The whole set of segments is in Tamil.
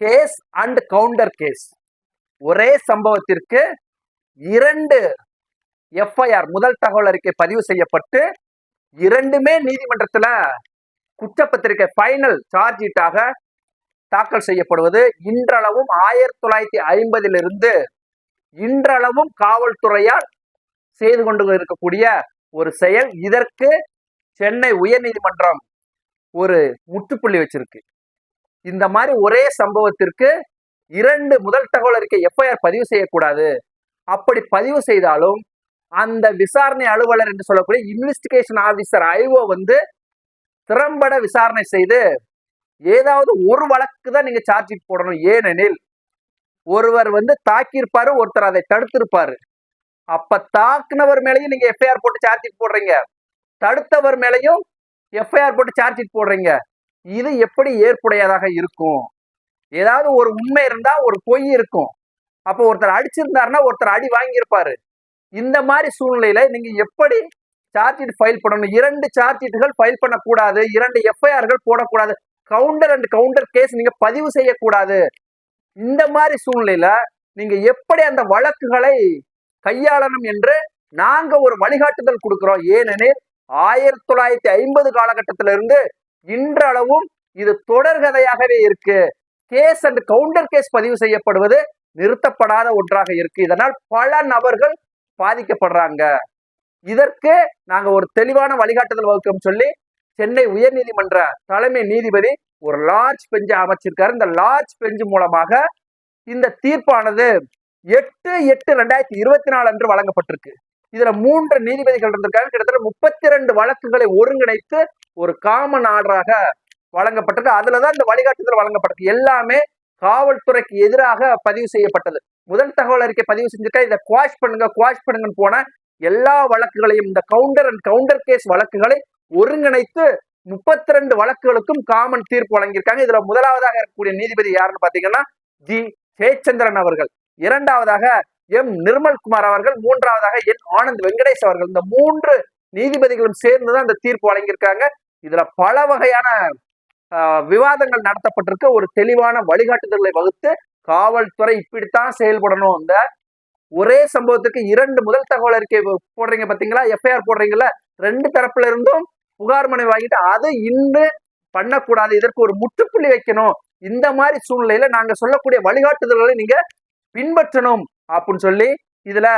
Case and counter case. ஒரே சம்பவத்திற்கு இரண்டு எஃப்ஐஆர் முதல் தகவல் அறிக்கை பதிவு செய்யப்பட்டு இரண்டுமே நீதிமன்றத்தில் குற்றப்பத்திரிகை ஃபைனல் சார்ஜ் ஷீட்டாக தாக்கல் செய்யப்படுவது இன்றளவும் ஆயிரத்தி தொள்ளாயிரத்தி ஐம்பதிலிருந்து இன்றளவும் காவல்துறையால் செய்து கொண்டு இருக்கக்கூடிய ஒரு செயல். இதற்கு சென்னை உயர்நீதிமன்றம் ஒரு முற்றுப்புள்ளி வச்சிருக்கு. இந்த மாதிரி ஒரே சம்பவத்திற்கு இரண்டு முதல் தகவல் அறிக்கை எஃப்ஐஆர் பதிவு செய்யக்கூடாது. அப்படி பதிவு செய்தாலும் அந்த விசாரணை அலுவலர் என்று சொல்லக்கூடிய இன்வெஸ்டிகேஷன் ஆஃபீஸர் ஐஓ வந்து திறம்பட விசாரணை செய்து ஏதாவது ஒரு வழக்கு தான் நீங்க சார்ஜ் ஷீட் போடணும். ஏனெனில் ஒருவர் வந்து தாக்கியிருப்பாரு ஒருத்தர் அதை தடுத்திருப்பாரு. அப்ப தாக்குனவர் மேலேயும் நீங்க எஃப்ஐஆர் போட்டு சார்ஜ் ஷீட் போடுறீங்க. தடுத்தவர் மேலையும் எஃப்ஐஆர் போட்டு சார்ஜ் ஷீட் போடுறீங்க. இது எப்படி ஏற்புடையதாக இருக்கும்? ஏதாவது ஒரு உண்மை இருந்தா ஒரு பொய் இருக்கும். அப்போ ஒருத்தர் அடிச்சிருந்தாருன்னா ஒருத்தர் அடி வாங்கியிருப்பாரு. இந்த மாதிரி சூழ்நிலையில நீங்க எப்படி சார்ஜ் ஷீட் ஃபைல் பண்ணணும் இரண்டு சார்ஜ் ஷீட்டுகள் ஃபைல் பண்ணக்கூடாது. இரண்டு எஃப்ஐஆர்கள் போடக்கூடாது. கவுண்டர் அண்ட் கவுண்டர் கேஸ் நீங்க பதிவு செய்யக்கூடாது. இந்த மாதிரி சூழ்நிலையில நீங்க எப்படி அந்த வழக்குகளை கையாளணும் என்று நாங்க ஒரு வழிகாட்டுதல் கொடுக்கிறோம். ஏனெனில் ஆயிரத்தி தொள்ளாயிரத்தி ஐம்பது காலகட்டத்திலிருந்து இன்றளவும் இது தொடர்கதையாகவே இருக்கு. கேஸ் அண்ட் கவுண்டர் கேஸ் பதிவு செய்யப்படுவது நிறுத்தப்படாத ஒன்றாக இருக்கு. இதனால் பல நபர்கள் பாதிக்கப்படுறாங்க. இதற்கு நாங்க ஒரு தெளிவான வழிகாட்டுதல் வகுக்கிறோம் சொல்லி சென்னை உயர்நீதிமன்ற தலைமை நீதிபதி ஒரு லார்ஜ் பெஞ்சை அமைச்சிருக்காரு. இந்த லார்ஜ் பெஞ்சு மூலமாக இந்த தீர்ப்பானது எட்டு எட்டு ரெண்டாயிரத்தி இருபத்தி நாலு அன்று வழங்கப்பட்டிருக்கு. இதுல மூன்று நீதிபதிகள் இருந்திருக்காங்க. கிட்டத்தட்ட முப்பத்தி ரெண்டு வழக்குகளை ஒருங்கிணைத்து ஒரு காமன் ஆர்டராக வழங்கப்பட்டிருக்கு அதுலதான் இந்த வழிகாட்டுதல் வழங்கப்பட்டது. எல்லாமே காவல்துறைக்கு எதிராக பதிவு செய்யப்பட்டது. முதல் தகவல் அறிக்கை பதிவு செஞ்சுட்டா இதை குவாஷ் பண்ணுங்க குவாஷ் பண்ணுங்கன்னு போன எல்லா வழக்குகளையும் இந்த கவுண்டர் அண்ட் கவுண்டர் கேஸ் வழக்குகளை ஒருங்கிணைத்து முப்பத்தி ரெண்டு வழக்குகளுக்கும் காமன் தீர்ப்பு வழங்கியிருக்காங்க. இதுல முதலாவதாக இருக்கக்கூடிய நீதிபதி யாருன்னு பாத்தீங்கன்னா ஜி. ஜெயச்சந்திரன் அவர்கள். இரண்டாவதாக எம் நிர்மல்குமார் அவர்கள் மூன்றாவதாக என் ஆனந்த் வெங்கடேஷ் அவர்கள். இந்த மூன்று நீதிபதிகளும் சேர்ந்துதான் இந்த தீர்ப்பு வழங்கியிருக்காங்க. இதுல பல வகையான விவாதங்கள் நடத்தப்பட்டிருக்கு. ஒரு தெளிவான வழிகாட்டுதல்களை வகுத்து காவல்துறை இப்படித்தான் செயல்படணும். இந்த ஒரே சம்பவத்துக்கு இரண்டு முதல் தகவல் அறிக்கை போடுறீங்க பாத்தீங்களா? எஃப்ஐஆர் போடுறீங்கல்ல? ரெண்டு தரப்புல இருந்தும் புகார் மனை வாங்கிட்டு அது இன்று பண்ணக்கூடாது. இதற்கு ஒரு முற்றுப்புள்ளி வைக்கணும். இந்த மாதிரி சூழ்நிலையில நாங்க சொல்லக்கூடிய வழிகாட்டுதல்களை நீங்க பின்பற்றணும். அப்படின்னு சொல்லி இதுல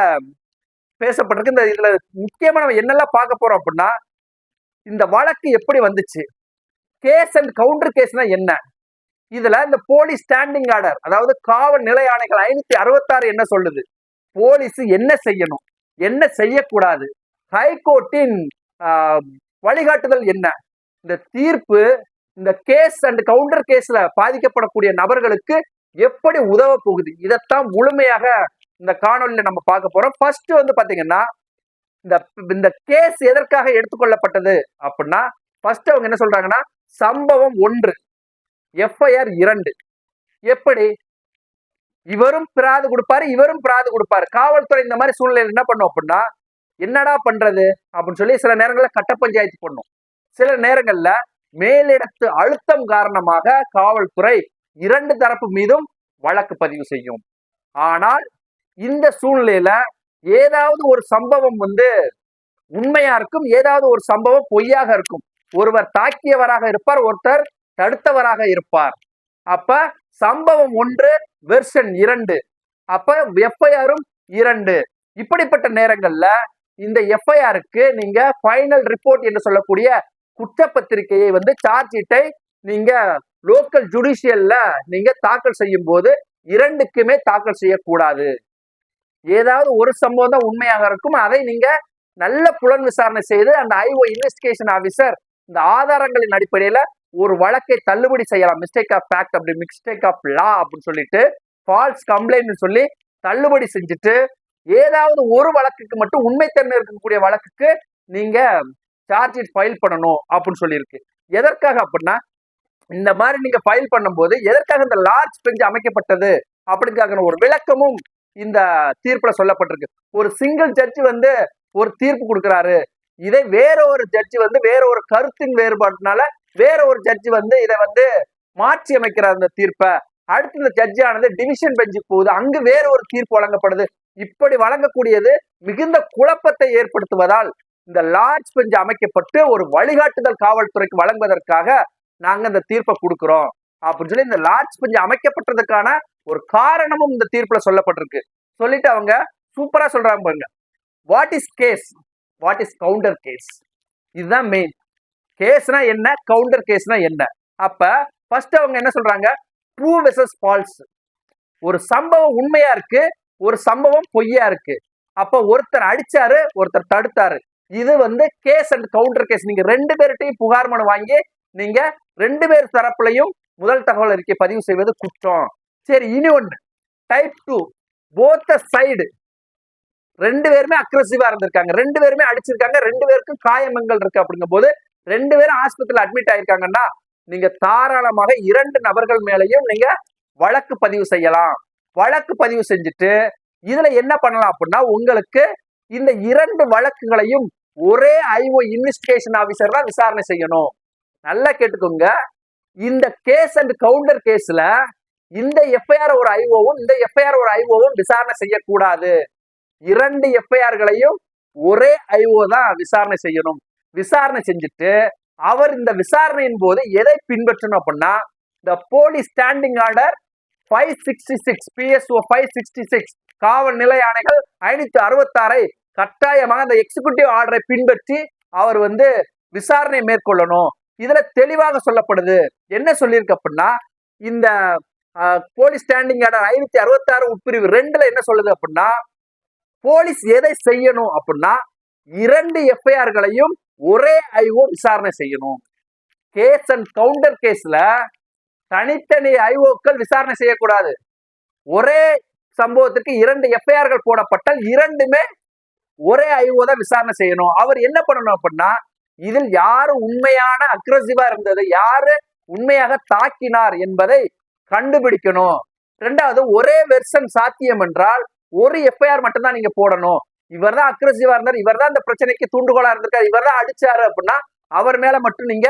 பேசப்பட்டிருக்கு. இந்த இதுல முக்கியமா நம்ம என்னெல்லாம் பார்க்க போறோம் அப்படின்னா இந்த வழக்கு எப்படி வந்துச்சு? கேஸ் அண்ட் கவுண்டர் கேஸ்னா என்ன? இதுல இந்த போலீஸ் ஸ்டாண்டிங் ஆர்டர் அதாவது காவல் நிலை ஆணைகள் ஐநூத்தி அறுபத்தாறு என்ன சொல்லுது? போலீஸ் என்ன செய்யணும்? என்ன செய்யக்கூடாது? ஹைகோர்ட்டின் வழிகாட்டுதல் என்ன? இந்த தீர்ப்பு இந்த கேஸ் அண்ட் கவுண்டர் கேஸ்ல பாதிக்கப்படக்கூடிய நபர்களுக்கு எப்படி உதவ போகுது? இதைத்தான் முழுமையாக இந்த காணொலியில் நம்ம பார்க்க போறோம். ஃபர்ஸ்ட் வந்து பாத்தீங்கன்னா இந்த இந்த கேஸ் எதற்காக எடுத்துக்கொள்ளப்பட்டது அப்படின்னா ஃபர்ஸ்ட் அவங்க என்ன சொல்றாங்கன்னா சம்பவம் ஒன்று எஃப்ஐஆர் இரண்டு. எப்படி? இவரும் பிராது கொடுப்பாரு இவரும் பிராது கொடுப்பாரு. காவல்துறை இந்த மாதிரி சூழ்நிலையில் என்ன பண்ணும் அப்படின்னா என்னடா பண்றது? அப்படின்னு சொல்லி சில நேரங்களில் கட்ட பஞ்சாயத்து பண்ணும். சில நேரங்கள்ல மேலிடத்து அழுத்தம் காரணமாக காவல்துறை இரண்டு தரப்பு மீதும் வழக்கு பதிவு செய்யும். ஆனால் இந்த சூழ்நிலையில ஏதாவது ஒரு சம்பவம் வந்து உண்மையா இருக்கும் ஏதாவது ஒரு சம்பவம் பொய்யாக இருக்கும். ஒருவர் தாக்கியவராக இருப்பார் ஒருத்தர் தடுத்தவராக இருப்பார். அப்ப சம்பவம் ஒன்று வெர்ஷன் இரண்டு. அப்ப எஃப்ஐஆரும் இரண்டு. இப்படிப்பட்ட நேரங்கள்ல இந்த எஃப்ஐஆருக்கு நீங்க ஃபைனல் ரிப்போர்ட் என்று சொல்லக்கூடிய குற்றப்பத்திரிகையை வந்து சார்ஜ் ஷீட்டை நீங்க லோக்கல் ஜுடிஷியல்ல நீங்க தாக்கல் செய்யும் போது இரண்டுக்குமே தாக்கல் செய்யக்கூடாது. ஏதாவது ஒரு சம்பவம் தான் உண்மையாக இருக்கும். அதை நீங்க நல்ல புலன் விசாரணை செய்து அந்த ஐஓ இன்வெஸ்டிகேஷன் ஆஃபீஸர் இந்த ஆதாரங்களின் அடிப்படையில ஒரு வழக்கை தள்ளுபடி செய்யலாம். மிஸ்டேக் ஆஃப் ஃபேக்ட் அப்படி மிஸ்டேக் ஆஃப் லா அப்படின்னு சொல்லிட்டு ஃபால்ஸ் கம்ப்ளைண்ட் சொல்லி தள்ளுபடி செஞ்சுட்டு ஏதாவது ஒரு வழக்குக்கு மட்டும் உண்மைத்தன்மை இருக்கக்கூடிய வழக்குக்கு நீங்க சார்ஜ் ஷீட் ஃபைல் பண்ணணும் அப்படின்னு சொல்லியிருக்கு. எதற்காக அப்படின்னா இந்த மாதிரி நீங்க ஃபைல் பண்ணும்போது எதற்காக இந்த லார்ஜ் பெஞ்ச் அமைக்கப்பட்டது அப்படிங்கான ஒரு விளக்கமும் இந்த தீர்ப்புல சொல்லப்பட்டிருக்கு. ஒரு சிங்கிள் ஜட்ஜ் வந்து ஒரு தீர்ப்பு கொடுக்குறாரு. இதை வேற ஒரு ஜட்ஜி வந்து வேற ஒரு கருத்தின் வேறுபாட்டினால வேற ஒரு ஜட்ஜி வந்து இதை வந்து மாற்றி அமைக்கிறார் அந்த தீர்ப்பை அடுத்து இந்த ஜட்ஜ் ஆனது டிவிஷன் பெஞ்சுக்கு போகுது. அங்கு வேற ஒரு தீர்ப்பு வழங்கப்படுது. இப்படி வழங்கக்கூடியது மிகுந்த குழப்பத்தை ஏற்படுத்துவதால் இந்த லார்ஜ் பெஞ்ச் அமைக்கப்பட்டு ஒரு வழிகாட்டுதல் காவல்துறைக்கு வழங்குவதற்காக நாங்க இந்த தீர்ப்பை கொடுக்கிறோம். அப்படின்னு சொல்லி இந்த லார்ஜ் பெஞ்ச் அமைக்கப்பட்டதுக்கான ஒரு காரணமும் இந்த தீர்ப்புல சொல்லப்பட்டிருக்கு. சொல்லிட்டு அவங்க சூப்பரா சொல்றாங்க பாருங்க. What is case what is counter case இதுதான் மெயின் கேஸ்னா என்ன? கவுண்டர் கேஸ்னா என்ன? அப்ப ஃபர்ஸ்ட் அவங்க என்ன சொல்றாங்க? ட்ரூ வெசஸ் ஃபால்ஸ் ஒரு சம்பவம் உண்மையா இருக்கு ஒரு சம்பவம் பொய்யா இருக்கு. அப்ப ஒருத்தர் அடிச்சாரு ஒருத்தர் தடுத்தாரு. இது வந்து கேஸ் அண்ட் கவுண்டர் கேஸ் நீங்க ரெண்டு பேர்கிட்டையும் புகார் மனு வாங்கி நீங்க ரெண்டு பேர் தரப்புலையும் முதல் தகவல் அறிக்கை பதிவு செய்வது குற்றம். சரி இனி ஒன்று டைப் டூ போத்த சைடு ரெண்டு பேருமே அக்ரஸிவா இருந்திருக்காங்க. ரெண்டு பேருமே அடிச்சிருக்காங்க. ரெண்டு பேருக்கும் காயமங்கள் இருக்கு அப்படிங்கும் போது ரெண்டு பேரும் ஆஸ்பத்திரியில் அட்மிட் ஆயிருக்காங்கன்னா நீங்க தாராளமாக இரண்டு நபர்கள் மேலையும் நீங்க வழக்கு பதிவு செய்யலாம். வழக்கு பதிவு செஞ்சுட்டு இதுல என்ன பண்ணலாம் அப்படின்னா உங்களுக்கு இந்த இரண்டு வழக்குகளையும் ஒரே ஐஓ இன்வெஸ்டிகேஷன் ஆபீசர் தான் விசாரணை செய்யணும். நல்லா கேட்டுக்கோங்க. இந்த கேஸ் அண்ட் கவுண்டர் கேஸ்ல இந்த எஃப்ஐஆர் ஒரு ஐஓவும் இந்த எஃப்ஐஆர் ஒரு ஐஓவும் விசாரணை செய்யக்கூடாது. இரண்டு எஃப்ஐஆர்களையும் ஒரே ஐஓ தான் விசாரணை செய்யணும். விசாரணை செஞ்சுட்டு அவர் இந்த விசாரணையின் போது எதை பின்பற்றணும் அப்படின்னா இந்த police standing order five sixty six PSO five sixty six காவல் நிலை ஆணைகள் ஐநூத்தி அறுபத்தாறை கட்டாயமாக அந்த எக்ஸிகூட்டிவ் ஆர்டரை பின்பற்றி அவர் வந்து விசாரணை மேற்கொள்ளணும். இதுல தெளிவாக சொல்லப்படுது. என்ன சொல்லியிருக்கு அப்படின்னா இந்த போலீஸ் ஸ்டாண்டிங் ஆர்டர் ஐநூத்தி அறுபத்தாறு உட்பிரிவு ரெண்டுல என்ன சொல்லுது அப்படின்னா போலீஸ் எதை செய்யணும் அப்படின்னா இரண்டு எஃப்ஐஆர்களையும் ஒரே ஐஓ விசாரணை செய்யணும். கேஸ் அண்ட் கவுண்டர் கேஸ்ல தனித்தனி ஐஓக்கள் விசாரணை செய்யக்கூடாது. ஒரே சம்பவத்துக்கு இரண்டு எஃப்ஐஆர்கள் போடப்பட்டால் இரண்டுமே ஒரே ஐஓ தான் விசாரணை செய்யணும். அவர் என்ன பண்ணணும் அப்படின்னா இதில் யாரு உண்மையான அக்ரஸிவா இருந்தது யாரு உண்மையாக தாக்கினார் என்பதை கண்டுபிடிக்கணும். ரெண்டாவது ஒரே வெர்சன் சாத்தியம் என்றால் ஒரு எஃப்ஐஆர் மட்டும்தான் நீங்க போடணும். இவர் தான் அக்ரஸிவா இருந்தார் இவர் தான் இந்த பிரச்சனைக்கு தூண்டுகோலா இருந்திருக்காரு இவர் தான் அடிச்சாரு அப்படின்னா அவர் மேல மட்டும் நீங்க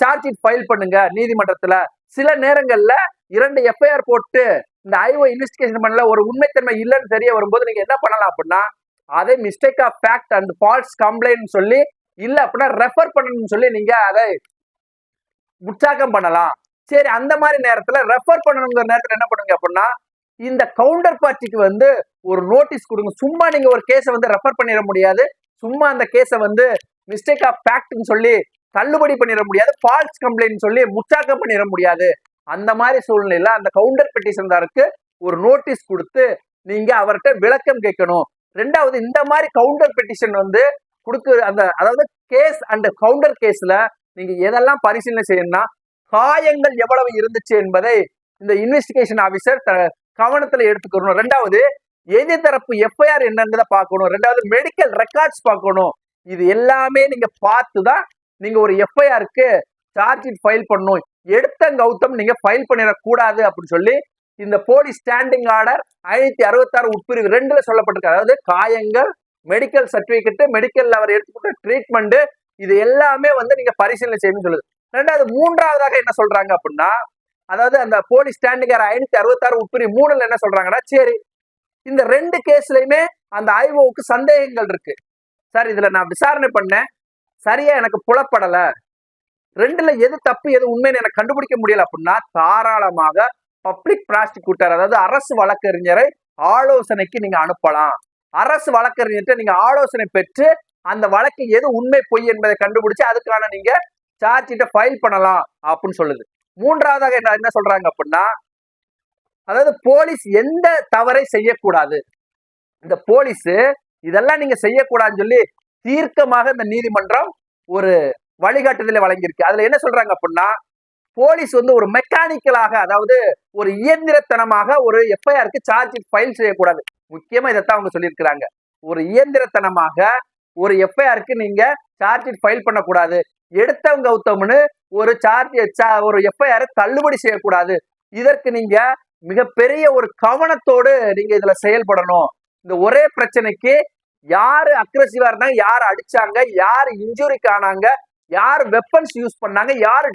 சார்ஜ் ஷீட் ஃபைல் பண்ணுங்க நீதிமன்றத்துல. சில நேரங்கள்ல இரண்டு எஃப்ஐஆர் போட்டு இந்த ஐஓ இன்வெஸ்டிகேஷன் பண்ணல ஒரு உண்மைத்தன்மை இல்லைன்னு தெரிய வரும்போது நீங்க என்ன பண்ணலாம் அப்படின்னா அதை mistake of fact and false complaint சொல்லி இல்ல அப்படின்னா ரெஃபர் பண்ணணும்னு சொல்லி நீங்க அதை உற்சாகம் பண்ணலாம். சரி அந்த மாதிரி நேரத்துல ரெஃபர் பண்ணணுங்கிற நேரத்துல என்ன பண்ணுங்க அப்படின்னா இந்த கவுண்டர் பார்ட்டிக்கு வந்து ஒரு நோட்டீஸ் கொடுங்க. சும்மா நீங்க ஒரு கேஸை வந்து ரெஃபர் பண்ணிட முடியாது. சும்மா அந்த கேஸை வந்து மிஸ்டேக் ஆஃப் ஃபேக்ட்னு சொல்லி தள்ளுபடி பண்ணிட முடியாது. ஃபால்ஸ் கம்ப்ளைண்ட் சொல்லி முச்சாக்கம் பண்ணிட முடியாது. அந்த மாதிரி சூழ்நிலையில அந்த கவுண்டர் பெட்டிஷன்தாருக்கு ஒரு நோட்டீஸ் கொடுத்து நீங்க அவர்கிட்ட விளக்கம் கேட்கணும். ரெண்டாவது இந்த மாதிரி கவுண்டர் பெட்டிஷன் வந்து கொடுக்க அந்த அதாவது கேஸ் அண்ட் கவுண்டர் கேஸ்ல நீங்க எதெல்லாம் பரிசீலனை செய்யணும்னா காயங்கள் எவ்வளவு இருந்துச்சு என்பதை இந்த இன்வெஸ்டிகேஷன் ஆபீசர் கவனத்துல எடுத்துக்கணும். ரெண்டாவது எதிர்தரப்பு எஃப்ஐஆர் என்னன்றதை பார்க்கணும். ரெண்டாவது மெடிக்கல் ரெக்கார்ட்ஸ் பார்க்கணும். இது எல்லாமே நீங்க பார்த்து தான் நீங்க ஒரு எஃப்ஐஆருக்கு சார்ஜ் ஷீட் ஃபைல் பண்ணணும். எடுத்த கௌதம் நீங்க ஃபைல் பண்ணிடக்கூடாது அப்படின்னு சொல்லி இந்த போலீஸ் ஸ்டாண்டிங் ஆர்டர் ஐநூத்தி அறுபத்தாறு உட்பிரிவு ரெண்டுல சொல்லப்பட்டிருக்கு. அதாவது காயங்கள் மெடிக்கல் சர்டிபிகேட் மெடிக்கல் அவர் எடுத்துக்கிட்ட ட்ரீட்மெண்ட் இது எல்லாமே வந்து நீங்க பரிசீலனை செய்யணும்னு சொல்லுது. ரெண்டாவது மூன்றாவதாக என்ன சொல்றாங்க அப்படின்னா அதாவது அந்த போலீஸ் ஸ்டாண்டுக்கார ஐநூத்தி அறுபத்தாறு உட்பிரி மூணுல என்ன சொல்றாங்கன்னா சரி இந்த ரெண்டு கேஸ்லயுமே அந்த ஐஓவுக்கு சந்தேகங்கள் இருக்கு. சார் இதுல நான் விசாரணை பண்ணேன். சரியா எனக்கு புலப்படல. ரெண்டுல எது தப்பு எது உண்மைன்னு எனக்கு கண்டுபிடிக்க முடியல அப்படின்னா தாராளமாக பப்ளிக் ப்ராசிக்யூட்டர் அதாவது அரசு வழக்கறிஞரை ஆலோசனைக்கு நீங்க அனுப்பலாம். அரசு வழக்கறிஞர்கிட்ட நீங்க ஆலோசனை பெற்று அந்த வழக்கு எது உண்மை பொய் என்பதை கண்டுபிடிச்சு அதுக்கான நீங்க சார்ஜ் ஷீட்டை ஃபைல் பண்ணலாம் அப்படின்னு சொல்லுது. மூன்றாவதாக என்ன என்ன சொல்றாங்க அப்படின்னா அதாவது போலீஸ் எந்த தவறை செய்யக்கூடாது. இந்த போலீஸ் இதெல்லாம் நீங்க செய்யக்கூடாதுன்னு சொல்லி தீர்க்கமாக இந்த நீதிமன்றம் ஒரு வழிகாட்டுதலை வழங்கியிருக்கு. அதுல என்ன சொல்றாங்க அப்படின்னா போலீஸ் வந்து ஒரு மெக்கானிக்கலாக அதாவது ஒரு இயந்திரத்தனமாக ஒரு எஃப்ஐஆருக்கு சார்ஜ் ஃபைல் செய்யக்கூடாது. முக்கியமா இதைத்தான் அவங்க சொல்லியிருக்கிறாங்க. ஒரு இயந்திரத்தனமாக ஒரு எஃப்ஐஆருக்கு நீங்க சார்ஜ் ஃபைல் பண்ணக்கூடாது. எடுத்தவன் கௌதம்னு ஒரு சார்ஜ் ஒரு எஃப்ஐஆர் தள்ளுபடி செய்யக்கூடாது. இதற்கு நீங்க மிகப்பெரிய ஒரு கவனத்தோடு நீங்க இதுல செயல்படணும். இந்த ஒரே பிரச்சனைக்கு யாரு அக்ரஸிவா இருந்தாங்க யார் அடிச்சாங்க யார் இன்ஜுரிக்கு ஆனாங்க யார் வெப்பன்ஸ் யூஸ் பண்ணாங்க யார்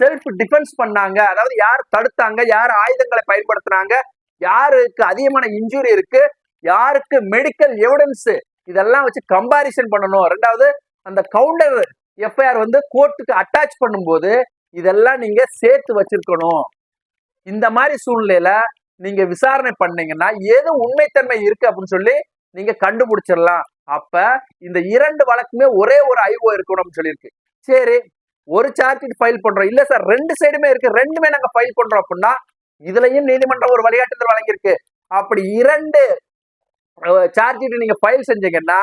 செல்ஃப் டிஃபென்ஸ் பண்ணாங்க அதாவது யார் தடுத்தாங்க யார் ஆயுதங்களை பயன்படுத்தினாங்க யாருக்கு அதிகமான இன்ஜுரி இருக்கு யாருக்கு மெடிக்கல் எவிடன்ஸ் இதெல்லாம் வச்சு கம்பாரிசன் பண்ணணும். ரெண்டாவது அந்த கவுண்டர் எஃப்ஐஆர் வந்து கோர்ட்டுக்கு அட்டாச் பண்ணும்போது இதெல்லாம் நீங்க சேர்த்து வச்சிருக்கணும். இந்த மாதிரி சூழ்நிலையில நீங்க விசாரணை பண்ணீங்கன்னா ஏதோ உண்மைத்தன்மை இருக்கு அப்படின்னு சொல்லி நீங்க கண்டுபிடிச்சிடலாம். அப்ப இந்த இரண்டு வழக்குமே ஒரே ஒரு ஐஓ இருக்கணும்னு சொல்லியிருக்கு. சரி ஒரு சார்ஜ் ஃபைல் பண்றோம். இல்ல சார் ரெண்டு சைடுமே இருக்கு. ரெண்டுமே நாங்க ஃபைல் பண்றோம் அப்படின்னா இதுலயும் நீதிமன்றம் ஒரு வழிகாட்டுதல் வழங்கியிருக்கு. அப்படி இரண்டு சார்ஜ் நீங்க ஃபைல் செஞ்சீங்கன்னா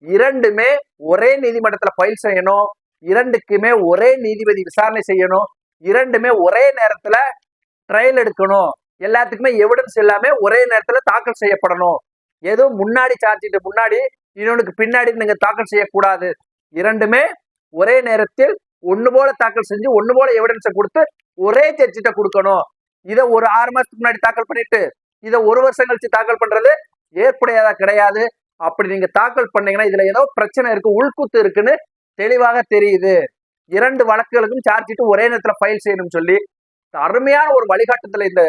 இரண்டுமே ஒரே நீதிமன்றத்துல ஃபைல் செய்யணும். இரண்டுக்குமே ஒரே நீதிபதி விசாரணை செய்யணும். இரண்டுமே ஒரே நேரத்துல ட்ரையல் எடுக்கணும். எல்லாத்துக்குமே எவிடன்ஸ் எல்லாமே ஒரே நேரத்துல தாக்கல் செய்யப்படணும். எதுவும் முன்னாடி சார்ஜ் முன்னாடி இன்னொன்னுக்கு பின்னாடி நீங்க தாக்கல் செய்யக்கூடாது. இரண்டுமே ஒரே நேரத்தில் ஒண்ணு போல தாக்கல் செஞ்சு ஒண்ணு போல எவிடன்ஸை கொடுத்து ஒரே ஜட்ஜிட்ட கொடுக்கணும். இதை ஒரு ஆறு மாசத்துக்கு முன்னாடி தாக்கல் பண்ணிட்டு இதை ஒரு வருஷம் கழிச்சு தாக்கல் பண்றது ஏற்புடையதா கிடையாது. அப்படி நீங்க தாக்கல் பண்ணீங்கன்னா இதுல ஏதோ பிரச்சனை இருக்கு உள்குத்து இருக்குன்னு தெளிவாக தெரியுது. இரண்டு வழக்குகளுக்கும் சார்ஜ் ஷீட் ஒரே நேரத்துல ஃபைல் செய்யணும்னு சொல்லி அருமையான ஒரு வழிகாட்டுதல இந்த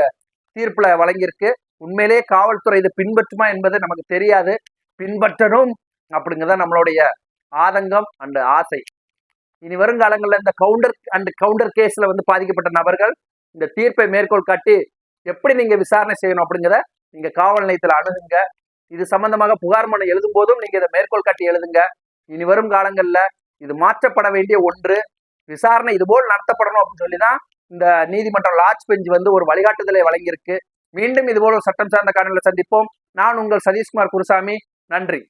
தீர்ப்புல வழங்கியிருக்கு. உண்மையிலேயே காவல்துறை இதை பின்பற்றுமா என்பது நமக்கு தெரியாது. பின்பற்றணும் அப்படிங்கிறத நம்மளுடைய ஆதங்கம் அண்ட் ஆசை. இனி வருங்காலங்களில் இந்த கவுண்டர் அண்ட் கவுண்டர் கேஸ்ல வந்து பாதிக்கப்பட்ட நபர்கள் இந்த தீர்ப்பை மேற்கோள் காட்டி எப்படி நீங்க விசாரணை செய்யணும் அப்படிங்கிறத நீங்க காவல் நிலையத்தில் அணுகுங்க. இது சம்பந்தமாக புகார் மனு எழுதும் போதும் நீங்க இதை மேற்கோள் காட்டி எழுதுங்க. இனி வரும் காலங்கள்ல இது மாற்றப்பட வேண்டிய ஒன்று. விசாரணை இதுபோல் நடத்தப்படணும் அப்படின்னு சொல்லி தான் இந்த நீதிமன்றம் லாட்ஜ் பெஞ்ச் வந்து ஒரு வழிகாட்டுதலை வழங்கியிருக்கு. மீண்டும் இதுபோல் ஒரு சட்டம் சார்ந்த காணொலியில் சந்திப்போம். நான் உங்கள் சதீஷ்குமார் குருசாமி. நன்றி.